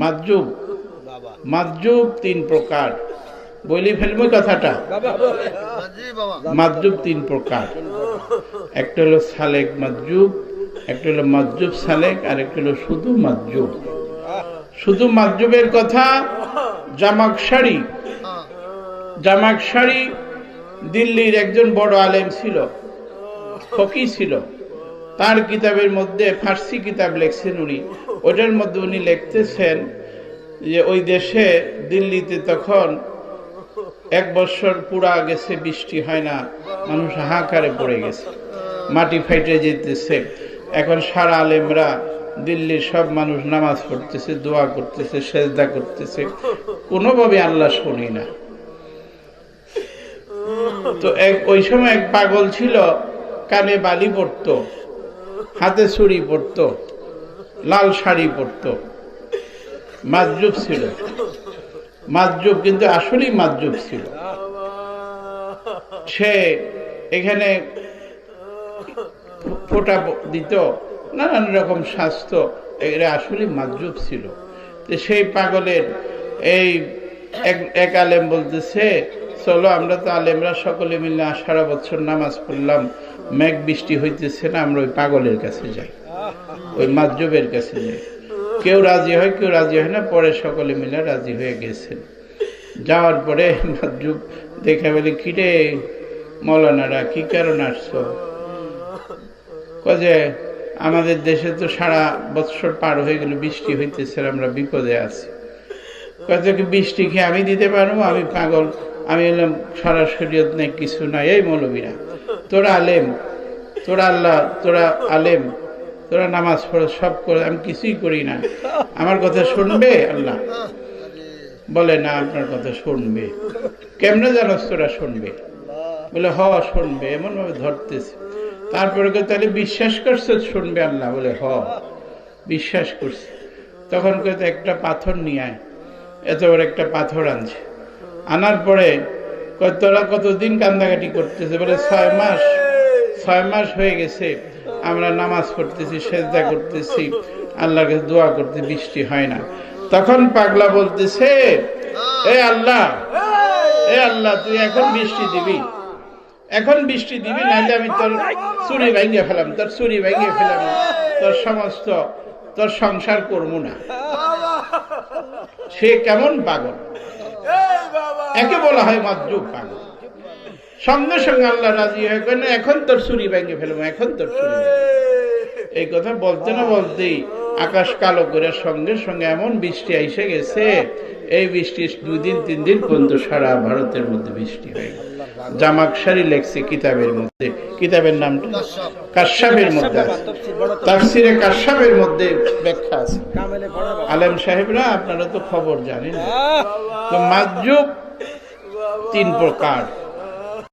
মাজুব মাজুব তিন প্রকার। বলি ফেলব কথাটা? মাজুব তিন প্রকার। একটা হলো সালেক মাজুব একটা হলো মাজুব সালেক আর একটা হলো শুধু মাজুব শুধু মাজুবের কথা জামাক শাড়ি। জামাক শাড়ি দিল্লির একজন বড় আলেম ছিল ফকি ছিল। তার কিতাবের মধ্যে ফার্সি কিতাব লেখছেন উনি। ওটার মধ্যে উনি লিখতেছেন যে ওই দেশে দিল্লিতে তখন এক বছর পুরা গেছে, বৃষ্টি হয় না, মানুষ হাহাকারে পড়ে গেছে, মাটি ফাইটে যেতেছে। এখন সারা আলেমরা দিল্লির সব মানুষ নামাজ পড়তেছে, দোয়া করতেছে, সেজদা করতেছে। কোনোভাবে আল্লাহ শুনি না। তো এক, ওই সময় এক পাগল ছিল, কানে বালি পরতো হাতে ছুরি পরতো, লাল শাড়ি পরতো। মাজুব ছিল। মাজুব কিন্তু আসলেই মাজুব ছিল। সে এখানে ফোটা দিত, নানান রকম স্বাস্থ্য, এরা আসলে মাজুব ছিল। সেই পাগলের এই এক আলেম বলতেছে চলো, আমরা তো আলেমরা সকলে মিলে সারা বছর নামাজ পড়লাম। মেঘ বৃষ্টি হইতেছে না, আমরা ওই পাগলের কাছে যাই, ওই মাজুবের কাছে যাই। কেউ রাজি হয়, কেউ রাজি হয় না, পরে সকলে মিলে রাজি হয়ে গেছেন। যাওয়ার পরে মাজুব দেখে বলে, কিরে মৌলানারা, কি কারণ আসছো? যে, আমাদের দেশে তো সারা বৎসর পার হয়ে গেল, বৃষ্টি হইতেছে আমরা বিপদে আছি। কত কি বৃষ্টি কি আমি দিতে পারব? আমি পাগল আমি বললাম, সারা শরীয়ত নেই, কিছু নাই। এই মৌলবীরা, তোরা আলেম, তোরা আল্লাহ, তোরা আলেম, তোরা নামাজ পড়ো, সব করে, আমি কিছুই করি না। আমার কথা শুনবে আল্লাহ? বলে, না, আপনার কথা শুনবে। কেমনে জানোস তোরা শুনবে? বলে, হ, শুনবে, এমনভাবে ধরতেছে। তারপরে তাহলে বিশ্বাস করছে শুনবে আল্লাহ? বলে, হ, বিশ্বাস করছে। তখন কেউ একটা পাথর নিয়ে আয়। এত বড় একটা পাথর আনছে। আনার পরে তোরা কতদিন কান্দাকাটি করতেছে? বলে, ছয় মাস ছয় মাস হয়ে গেছে। আমরা নামাজ পড়তেছি, সেজদা করতেছি আল্লাহকে দোয়া করতে, বৃষ্টি হয় না। তখন পাগলা বলতেছে, এ আল্লাহ এ আল্লাহ, তুই এখন বৃষ্টি দিবি। এখন বৃষ্টি দিবি নাহলে আমি তোর চুরি ভেঙে ফেলাম, তোর চুরি ভেঙে ফেলাম। তোর সমস্ত, তোর সংসার করব না। সে কেমন পাগল? একে বলা হয় মাজুব পাগল। সঙ্গে সঙ্গে আল্লাহ রাজি হয়ে কেন এখন তোর চুরি ভেঙে ফেলব, এখন তোর চুরি এই কথা বলতে না বলতেই আকাশ কালো করে সঙ্গে সঙ্গে এমন বৃষ্টি এসে গেছে, এই বৃষ্টি দুই দিন তিন দিন পর্যন্ত সারা ভারতের মধ্যে বৃষ্টি হয়ে গেল। জামাকসারি লেখছে কিতাবের মধ্যে, কিতাবের নামটা? কাশ্যাপের মধ্যে আছে। তাফসিরে কাশ্যাপের মধ্যে ব্যাখ্যা আছে। আলেম সাহেবরা, আপনারা তো খবর জানেন তো মাজুব তিন প্রকার